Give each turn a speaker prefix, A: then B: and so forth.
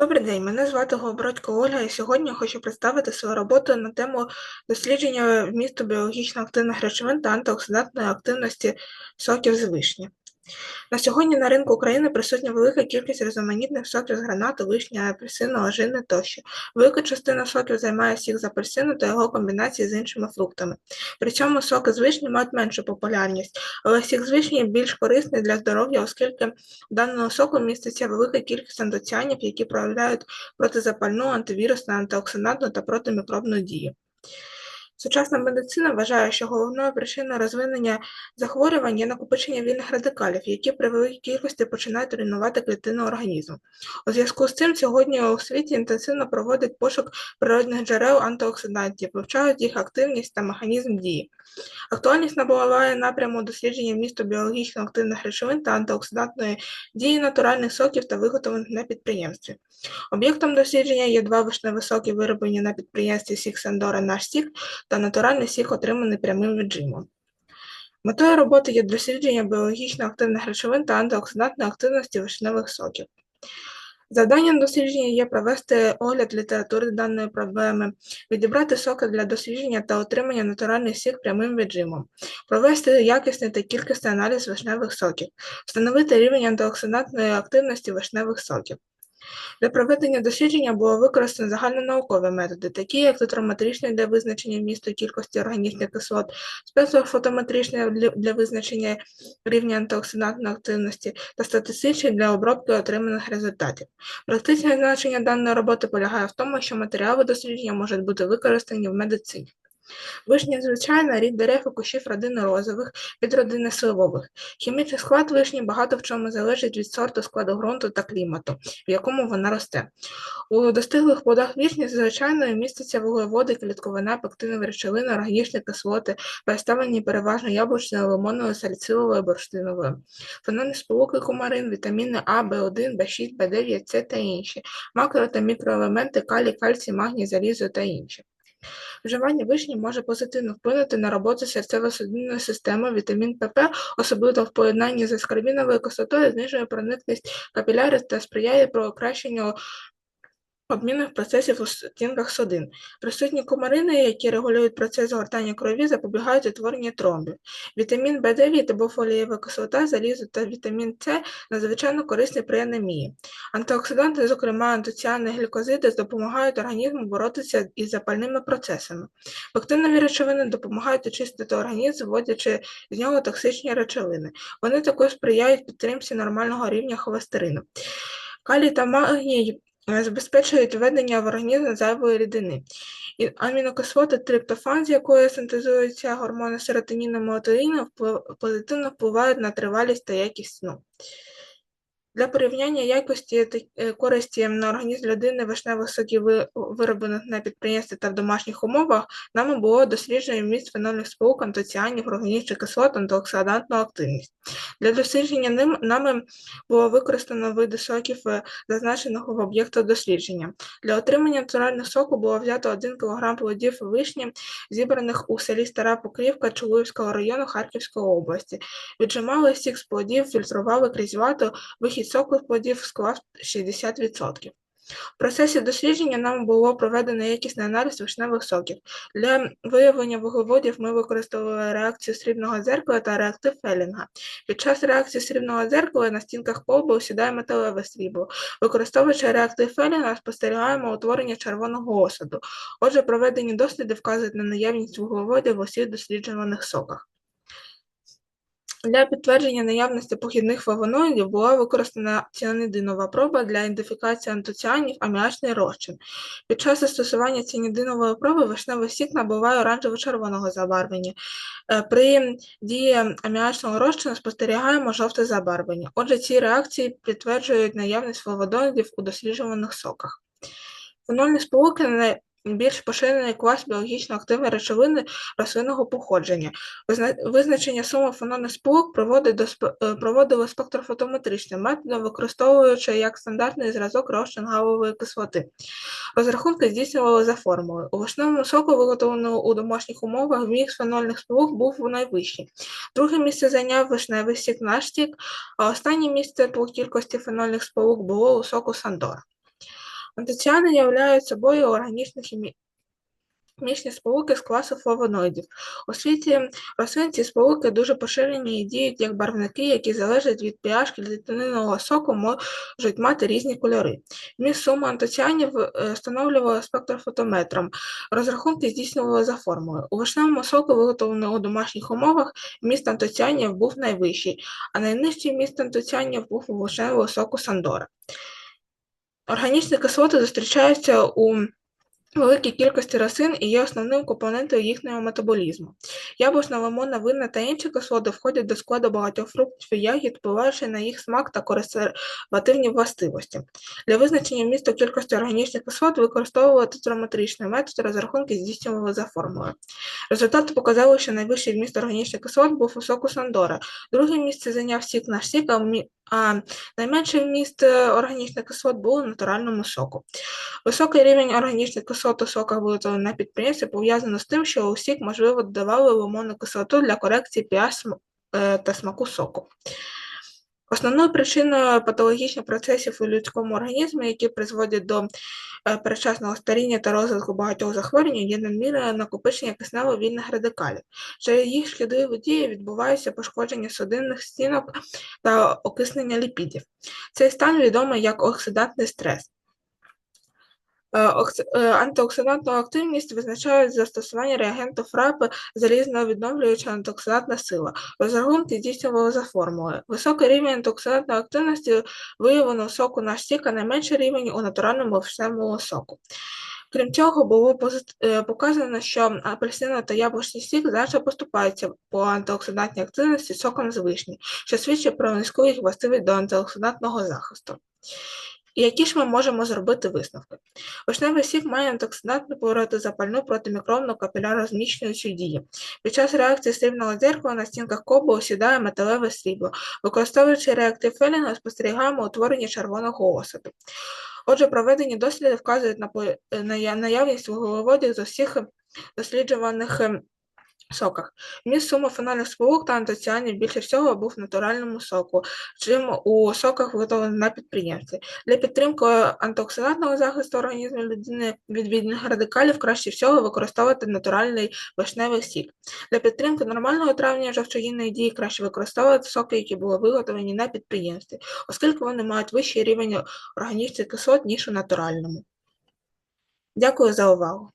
A: Добрий день, мене звати Голобородько Ольга, і сьогодні я хочу представити свою роботу на тему дослідження вмісту біологічно активних речовин та антиоксидантної активності соків з вишні. На сьогодні на ринку України присутня велика кількість різноманітних соків з гранату, вишні, апельсину, ожини тощо. Велика частина соків займає сік з апельсину та його комбінації з іншими фруктами. При цьому соки з вишні мають меншу популярність, але сік з вишні більш корисний для здоров'я, оскільки в даному соку міститься велика кількість антоціанів, які проявляють протизапальну, антивірусну, антиоксидантну та протимікробну дію. Сучасна медицина вважає, що головною причиною розвинення захворювань є накопичення вільних радикалів, які при великій кількості починають руйнувати клітину організму. У зв'язку з цим сьогодні у світі інтенсивно проводять пошук природних джерел антиоксидантів, вивчають їх активність та механізм дії. Актуальність набуває напряму дослідження вмісту біологічно активних речовин та антиоксидантної дії натуральних соків та виготовлених на підприємстві. Об'єктом дослідження є два вишневі соки, вироблені на підприємстві Сік Сендора Наш Сік та натуральний сік, отриманий прямим віджимом. Метою роботи є дослідження біологічно активних речовин та антиоксидантної активності вишневих соків. Завданням дослідження є провести огляд літератури даної проблеми, відібрати соки для дослідження та отримання натуральний сік прямим віджимом, провести якісний та кількісний аналіз вишневих соків, встановити рівень антиоксидантної активності вишневих соків. Для проведення дослідження було використано загальнонаукові методи, такі як тетраметричний для визначення вмісту кількості органічних кислот, спектрфотометричний для, для визначення рівня антиоксидантної активності та статистичний для обробки отриманих результатів. Практичне значення даної роботи полягає в тому, що матеріали дослідження можуть бути використані в медицині. Вишня звичайна рід дерев і кущів родини розових, від родини сливових. Хімічний склад вишні багато в чому залежить від сорту складу ґрунту та клімату, в якому вона росте. У достиглих плодах вишні звичайно містяться вуглеводи, клітковина, пектинові речовини, органічні кислоти, представлені переважно яблучною, лимонною, саліциловою, бурштиновою, фенольні сполуки кумарин, вітаміни А, В1, В6, В9, С та інші, макро та мікроелементи, калій, кальцій, магній, залізо та інші. Вживання вишні може позитивно вплинути на роботу серцево-судинної системи, вітамін ПП, особливо в поєднанні з аскорбіновою кислотою, знижує проникність капілярів та сприяє покращенню обмінних процесів у стінках судин. Присутні комарини, які регулюють процес згортання крові, запобігають утворенню тромбів. Вітамін В9 або фолієва кислота, залізо та вітамін С надзвичайно корисні при анемії. Антиоксиданти, зокрема антоціани глюкозиди, допомагають організму боротися із запальними процесами. Пектинові речовини допомагають очистити організм, вводячи з нього токсичні речовини. Вони також сприяють підтримці нормального рівня холестерину. Калій та магній забезпечують введення в організм зайвої рідини. І амінокислоти триптофан, з якої синтезуються гормони серотоніну, мелатоніну, позитивно впливають на тривалість та якість сну. Для порівняння якості та е, користі на організм людини вишневих соків, вироблених на підприємстві та в домашніх умовах, нами було досліджено вміст фенольних сполук, антоціанів, органічних кислот, антиоксидантну активність. Для дослідження ним нами було використано види соків, е, зазначеного в об'єктах дослідження. Для отримання натуральних соку було взято 1 кг плодів вишні, зібраних у селі Стара Покрівка Чулуївського району Харківської області. Віджимали сік з плодів, фільтрували крізь вату, вихід соку плодів склав 60%. В процесі дослідження нам було проведено якісний аналіз вишневих соків. Для виявлення вуглеводів ми використовували реакцію срібного дзеркала та реактив Фелінга. Під час реакції срібного дзеркала на стінках колби осідає металеве срібло. Використовуючи реактив Фелінга, спостерігаємо утворення червоного осаду. Отже, проведені досліди вказують на наявність вуглеводів в усіх досліджуваних соках. Для підтвердження наявності похідних флавоноїдів була використана ціанідинова проба для ідентифікації антоціанів аміачний розчин. Під час застосування ціанідинової проби вишневий сік набуває оранжево-червоного забарвлення. Е, при дії аміачного розчину спостерігаємо жовте забарвлення. Отже, ці реакції підтверджують наявність флавоноїдів у досліджуваних соках. Фенольні сполуки більш поширений клас біологічно активної речовини рослинного походження. Визначення суми фенольних сполук проводили спектрофотометричним методом, використовуючи як стандартний зразок розчин галової кислоти. Розрахунки здійснювали за формулою. У вишневому соку, виготовленому у домашніх умовах, вміст фенольних сполук був найвищий. Друге місце зайняв вишневий сік наш сік, а останнє місце по кількості фенольних сполук було у соку Сандора. Антоціани являють собою органічні хімі... хімічні сполуки з класу флавоноїдів. У світі рослин ці сполуки дуже поширені і діють як барвники, які залежать від pH клітинного соку, можуть мати різні кольори. Вміст суми антоціанів е, встановлювали спектрофотометром. Розрахунки здійснювали за формулою. У вишневому соку, виготовленому у домашніх умовах, вміст антоціанів був найвищий, а найнижчий вміст антоціанів був у вишневого соку Сандора. Органічні кислоти зустрічаються у великій кількості рослин і є основним компонентом їхнього метаболізму. Яблучна, лимонна, винна та інші кислоти входять до складу багатьох фруктів і ягід, впливаючи на їх смак та консервативні властивості. Для визначення вмісту кількості органічних кислот використовували тетраметричний метод, розрахунки здійснювали за формулою. Результати показали, що найвищий вміст органічних кислот був у соку Сандора. Друге місце зайняв сік наш сік, а а найменший вміст е, органічних кислот був у натуральному соку. Високий рівень органічних кислот у соках, виготовлених на підприємстві, пов'язано з тим, що у сік, можливо, додавали лимонну кислоту для корекції pH е, та смаку соку. Основною причиною патологічних процесів у людському організмі, які призводять до е, передчасного старіння та розвитку багатьох захворювань, є надмірне накопичення киснево-вільних радикалів. Через їх шкідливі дії відбувається пошкодження судинних стінок та окиснення ліпідів. Цей стан відомий як оксидантний стрес. Е, е, Антиоксидантну активність визначають застосування реагенту ФРАП залізно відновлююча антиоксидантна сила. Розрахунки здійснювали за формулою. Високий рівень антиоксидантної активності виявлено у соку наш сік, а найменший рівень у натуральному вишневому соку. Крім цього, було е, показано, що апельсиновий та яблучний сік значно поступаються по антиоксидантній активності соком з вишні, що свідчить про низьку їх властивість до антиоксидантного захисту. І які ж ми можемо зробити висновки? Вишневий сік має антиоксидантну протизапальну протимікробну капілярозміщуючу дію. Під час реакції срібного дзеркала на стінках колби осідає металеве срібло. Використовуючи реактив Фелінга, спостерігаємо утворення червоного осаду. Отже, проведені досліди вказують на наявність вуглеводів з усіх досліджуваних ем, соках. Вміст суми фенольних сполук та антоціанів більше всього був в натуральному соку, чим у соках, виготовлених на підприємстві. Для підтримки антиоксидантного захисту організму людини від вільних радикалів краще всього використовувати натуральний вишневий сік. Для підтримки нормального травлення жовчогінної дії краще використовувати соки, які були виготовлені на підприємстві, оскільки вони мають вищий рівень органічних кислот, ніж у натуральному. Дякую за увагу.